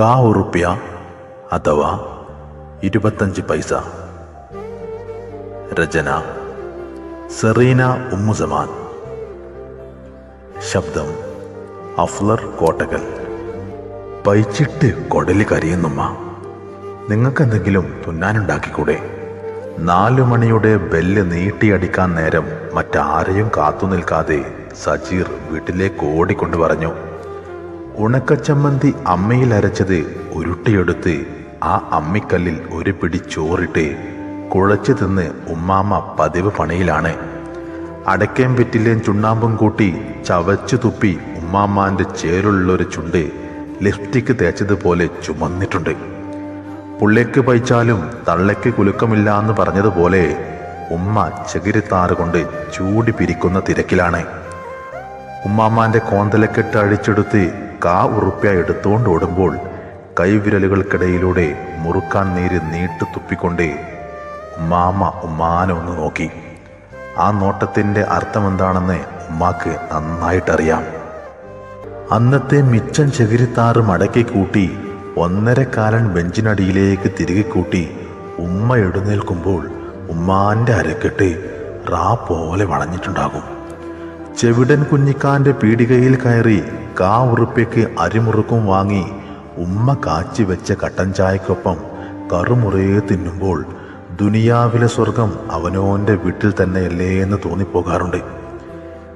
കാ ഉറുപ്പ്യ അഥവാ ഇരുപത്തഞ്ച് പൈസ. രചന സെറീന ഉമ്മുസമാൻ. ശബ്ദം അഫ്ലർ കോട്ടകൽ പൈച്ചിട്ട് കൊടലി കരിയുന്നുമ്മ. നിങ്ങൾക്കെന്തെങ്കിലും തുന്നാനുണ്ടാക്കിക്കൂടെ? നാലു മണിയുടെ ബെല്ല് നീട്ടിയടിക്കാൻ നേരം മറ്റാരെയും കാത്തു നിൽക്കാതെ സജീർ വീട്ടിലേക്ക് ഓടിക്കൊണ്ടു പറഞ്ഞു ഉണക്കച്ചമ്മന്തി അമ്മയിൽ അരച്ചത് ഉരുട്ടിയെടുത്ത് ആ അമ്മിക്കല്ലിൽ ഒരു പിടി ചോറിട്ട് കുഴച്ചു തിന്ന് ഉമ്മാമ്മ പതിവ് പണിയിലാണ്. അടക്കേം വെറ്റിലേം ചുണ്ണാമ്പും കൂട്ടി ചവച്ചു തുപ്പി ഉമ്മാമ്മാന്റെ ചേരുള്ളൊരു ചുണ്ട് ലിപ്സ്റ്റിക്ക് തേച്ചതുപോലെ ചുമന്നിട്ടുണ്ട്. പുള്ളിക്ക് പൈച്ചാലും തള്ളയ്ക്ക് കുലുക്കമില്ല എന്ന് പറഞ്ഞതുപോലെ ഉമ്മ ചകിരിത്താറ് കൊണ്ട് ചൂടി പിരിക്കുന്ന തിരക്കിലാണ്. ഉമ്മാമാന്റെ കോന്തലക്കെട്ട് അഴിച്ചെടുത്ത് കാ ഉറുപ്പ്യ എടുത്തുകൊണ്ട് ഓടുമ്പോൾ കൈവിരലുകൾക്കിടയിലൂടെ മുറുക്കാൻ നീര് നീട്ടു തുപ്പിക്കൊണ്ടേ ഉമ്മാമ്മ ഉമ്മാനെ ഒന്ന് നോക്കി. ആ നോട്ടത്തിന്റെ അർത്ഥമെന്താണെന്ന് ഉമ്മാക്ക് നന്നായിട്ടറിയാം. അന്നത്തെ മിച്ചം ചകിരിത്താറ് മടക്കി കൂട്ടി ഒന്നരക്കാലൻ ബെഞ്ചിനടിയിലേക്ക് തിരികെ കൂട്ടി ഉമ്മ എഴുന്നേൽക്കുമ്പോൾ ഉമ്മാന്റെ അരക്കെട്ട് റാ പോലെ വളഞ്ഞിട്ടുണ്ടാകും. ചെവിടൻ കുഞ്ഞിക്കാന്റെ പീടികയിൽ കയറി കാ ഉറുപ്പ്യക്ക് അരിമുറുക്കും വാങ്ങി ഉമ്മ കാച്ചി വെച്ച കട്ടൻ ചായക്കൊപ്പം കറുമുറയെ തിന്നുമ്പോൾ ദുനിയാവിലെ സ്വർഗം അവനോന്റെ വീട്ടിൽ തന്നെയല്ലേ എന്ന് തോന്നിപ്പോകാറുണ്ട്.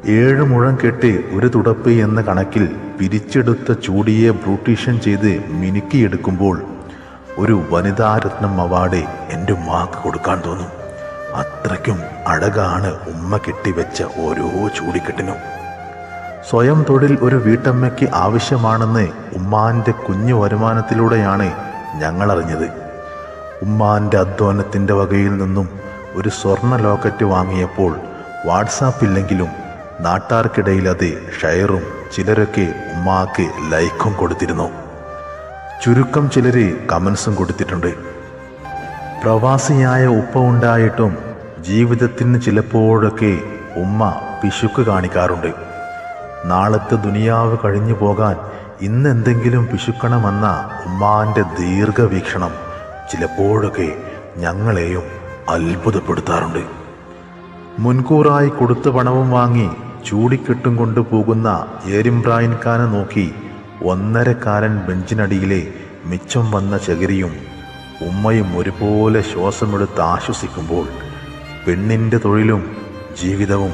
ഏഴ് മുഴം കെട്ടി ഒരു തുടപ്പ് എന്ന കണക്കിൽ പിരിച്ചെടുത്ത ചൂടിയെ ബ്രൂട്ടീഷൻ ചെയ്ത് മിനുക്കിയെടുക്കുമ്പോൾ ഒരു വനിതാരത്നം അവാർഡ് എന്റെ ഉമ്മാക്ക് കൊടുക്കാൻ തോന്നും. അത്രയ്ക്കും അഴകാണ് ഉമ്മ കെട്ടിവെച്ച ഓരോ ചൂടിക്കെട്ടിനും. സ്വയം തൊഴിൽ ഒരു വീട്ടമ്മയ്ക്ക് ആവശ്യമാണെന്ന് ഉമ്മാന്റെ കുഞ്ഞു വരുമാനത്തിലൂടെയാണ് ഞങ്ങൾ അറിഞ്ഞത് ഉമ്മാന്റെ അധ്വാനത്തിന്റെ വകയിൽ നിന്നും ഒരു സ്വർണ ലോക്കറ്റ് വാങ്ങിയപ്പോൾ വാട്സാപ്പ് ഇല്ലെങ്കിലും നാട്ടാർക്കിടയിൽ അത് ഷെയറും ചിലരൊക്കെ ഉമ്മാക്ക് ലൈക്കും കൊടുത്തിരുന്നു. ചുരുക്കം ചിലർ കമൻസും കൊടുത്തിട്ടുണ്ട്. പ്രവാസിയായ ഉപ്പ ഉണ്ടായിട്ടും ജീവിതത്തിന് ചിലപ്പോഴൊക്കെ ഉമ്മ പിശുക്ക് കാണിക്കാറുണ്ട്. നാളത്തെ ദുനിയാവ് കഴിഞ്ഞു പോകാൻ ഇന്നെന്തെങ്കിലും പിശുക്കണമെന്ന ഉമ്മാന്റെ ദീർഘവീക്ഷണം ചിലപ്പോഴൊക്കെ ഞങ്ങളെയും അത്ഭുതപ്പെടുത്താറുണ്ട്. മുൻകൂറായി കൊടുത്ത പണവും വാങ്ങി ചൂടിക്കെട്ടും കൊണ്ടു പോകുന്ന ഏരിംബ്രായൻകാനെ നോക്കി ഒന്നരക്കാരൻ ബെഞ്ചിനടിയിലെ മിച്ചം വന്ന ചകിരിയും ഉമ്മയും ഒരുപോലെ ശ്വാസമെടുത്ത് ആശ്വസിക്കുമ്പോൾ പെണ്ണിന്റെ തൊഴിലും ജീവിതവും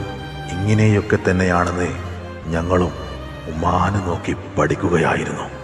ഇങ്ങനെയൊക്കെ തന്നെയാണെന്ന് ഞങ്ങളും ഉമ്മാനെ നോക്കി പഠിക്കുകയായിരുന്നു.